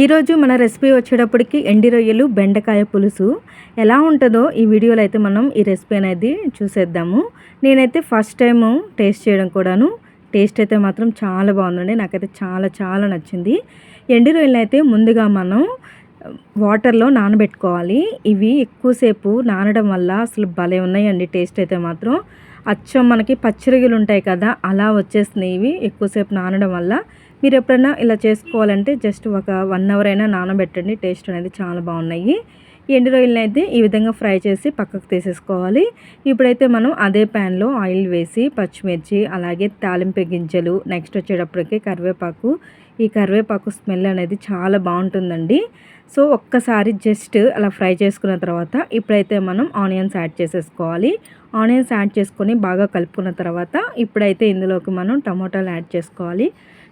ఈరోజు మన రెసిపీ వచ్చేటప్పటికి ఎండి రొయ్యలు బెండకాయ పులుసు. ఎలా ఉంటుందో ఈ వీడియోలో అయితే మనం ఈ రెసిపీ అనేది చూసేద్దాము. నేనైతే ఫస్ట్ టైము టేస్ట్ చేయడం కూడాను. టేస్ట్ అయితే మాత్రం చాలా బాగుందండి. నాకైతే చాలా చాలా నచ్చింది. ఎండి రొయ్యలు అయితే ముందుగా మనం వాటర్లో నానబెట్టుకోవాలి. ఇవి ఎక్కువసేపు నానడం వల్ల అసలు భలే ఉన్నాయండి టేస్ట్ అయితే మాత్రం. అచ్చం మనకి పచ్చిరొయ్యలు ఉంటాయి కదా అలా వచ్చేస్తున్నాయి ఇవి ఎక్కువసేపు నానడం వల్ల. మీరు ఎప్పుడైనా ఇలా చేసుకోవాలంటే జస్ట్ ఒక వన్ అవర్ అయినా నానబెట్టండి టేస్ట్ అనేది చాలా బాగున్నాయి. ఎండు రొయ్యలను అయితే ఈ విధంగా ఫ్రై చేసి పక్కకు తీసేసుకోవాలి. ఇప్పుడైతే మనం అదే ప్యాన్లో ఆయిల్ వేసి పచ్చిమిర్చి అలాగే తాలింపు గింజలు నెక్స్ట్ వచ్చేటప్పటికి కరివేపాకు. ఈ కరివేపాకు స్మెల్ అనేది చాలా బాగుంటుందండి. సో ఒక్కసారి జస్ట్ అలా ఫ్రై చేసుకున్న తర్వాత ఇప్పుడైతే మనం ఆనియన్స్ యాడ్ చేసేసుకోవాలి. ఆనియన్స్ యాడ్ చేసుకొని బాగా కలుపుకున్న తర్వాత ఇప్పుడైతే ఇందులోకి మనం టమాటాలు యాడ్ చేసుకోవాలి.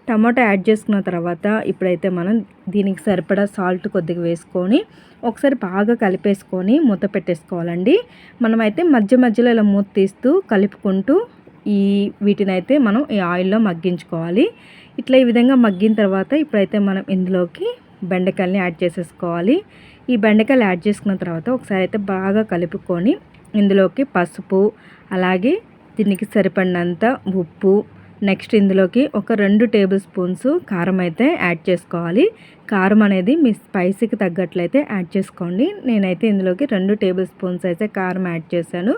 టమాటా యాడ్ చేసుకున్న తర్వాత ఇప్పుడైతే మనం దీనికి సరిపడా సాల్ట్ కొద్దిగా వేసుకొని ఒకసారి బాగా కలిపేసుకొని మూత పెట్టేసుకోవాలండి. మనమైతే మధ్య మధ్యలో ఇలా మూత తీస్తూ కలుపుకుంటూ ఈ వీటిని అయితే మనం ఈ ఆయిల్లో మగ్గించుకోవాలి. ఇట్లా ఈ విధంగా మగ్గిన తర్వాత ఇప్పుడైతే మనం ఇందులోకి బెండకాయలని యాడ్ చేసేసుకోవాలి. ఈ బెండకాయలు యాడ్ చేసుకున్న తర్వాత ఒకసారి అయితే బాగా కలుపుకొని ఇందులోకి పసుపు అలాగే దీనికి సరిపడినంత ఉప్పు నెక్స్ట్ ఇందులోకి ఒక రెండు టేబుల్ స్పూన్స్ కారం అయితే యాడ్ చేసుకోవాలి. కారం అనేది మీ స్పైసీకి తగ్గట్లయితే యాడ్ చేసుకోండి. నేనైతే ఇందులోకి రెండు టేబుల్ స్పూన్స్ అయితే కారం యాడ్ చేశాను.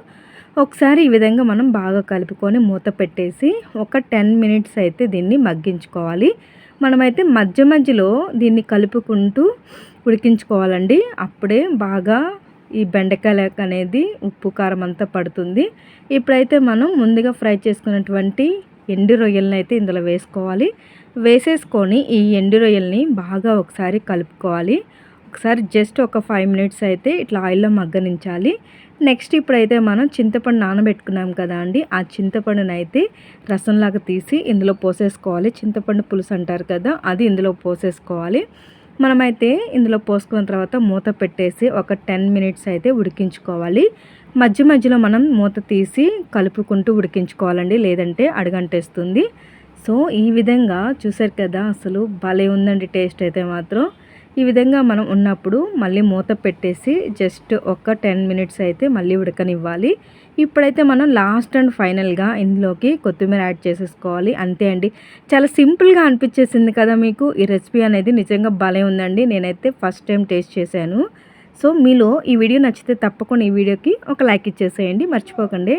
ఒకసారి ఈ విధంగా మనం బాగా కలుపుకొని మూత పెట్టేసి ఒక టెన్ మినిట్స్ అయితే దీన్ని మగ్గించుకోవాలి. మనమైతే మధ్య మధ్యలో దీన్ని కలుపుకుంటూ ఉడికించుకోవాలండి. అప్పుడే బాగా ఈ బెండకాయ అనేది ఉప్పు కారం అంతా పడుతుంది. ఇప్పుడైతే మనం ముందుగా ఫ్రై చేసుకున్నటువంటి ఎండు రొయ్యలను అయితే ఇందులో వేసుకోవాలి. వేసేసుకొని ఈ ఎండు రొయ్యల్ని బాగా ఒకసారి కలుపుకోవాలి. ఒకసారి జస్ట్ ఒక ఫైవ్ మినిట్స్ అయితే ఇట్లా ఆయిల్లో మగ్గనించాలి. నెక్స్ట్ ఇప్పుడైతే మనం చింతపండు నానబెట్టుకున్నాం కదా అండి ఆ చింతపండుని అయితే రసంలాగా తీసి ఇందులో పోసేసుకోవాలి. చింతపండు పులుసు అంటారు కదా అది ఇందులో పోసేసుకోవాలి. మనమైతే ఇందులో పోసుకున్న తర్వాత మూత పెట్టేసి ఒక టెన్ మినిట్స్ అయితే ఉడికించుకోవాలి. మధ్య మధ్యలో మనం మూత తీసి కలుపుకుంటూ ఉడికించుకోవాలండి లేదంటే అడగంటేస్తుంది. సో ఈ విధంగా చూసారు కదా అసలు భలే ఉందండి టేస్ట్ అయితే మాత్రం. ఈ విధంగా మనం ఉన్నప్పుడు మళ్ళీ మూత పెట్టేసి జస్ట్ ఒక టెన్ మినిట్స్ అయితే మళ్ళీ ఉడకనివ్వాలి. ఇప్పుడైతే మనం లాస్ట్ అండ్ ఫైనల్గా ఇందులోకి కొత్తిమీర యాడ్ చేసేసుకోవాలి. అంతే అండి. చాలా సింపుల్గా అనిపించేసింది కదా మీకు? ఈ రెసిపీ అనేది నిజంగా భలే ఉందండి. నేనైతే ఫస్ట్ టైం టేస్ట్ చేశాను. సో మీలో ఈ వీడియో నచ్చితే తప్పకుండా ఈ వీడియోకి ఒక లైక్ ఇచ్చేసేయండి. మర్చిపోకండి.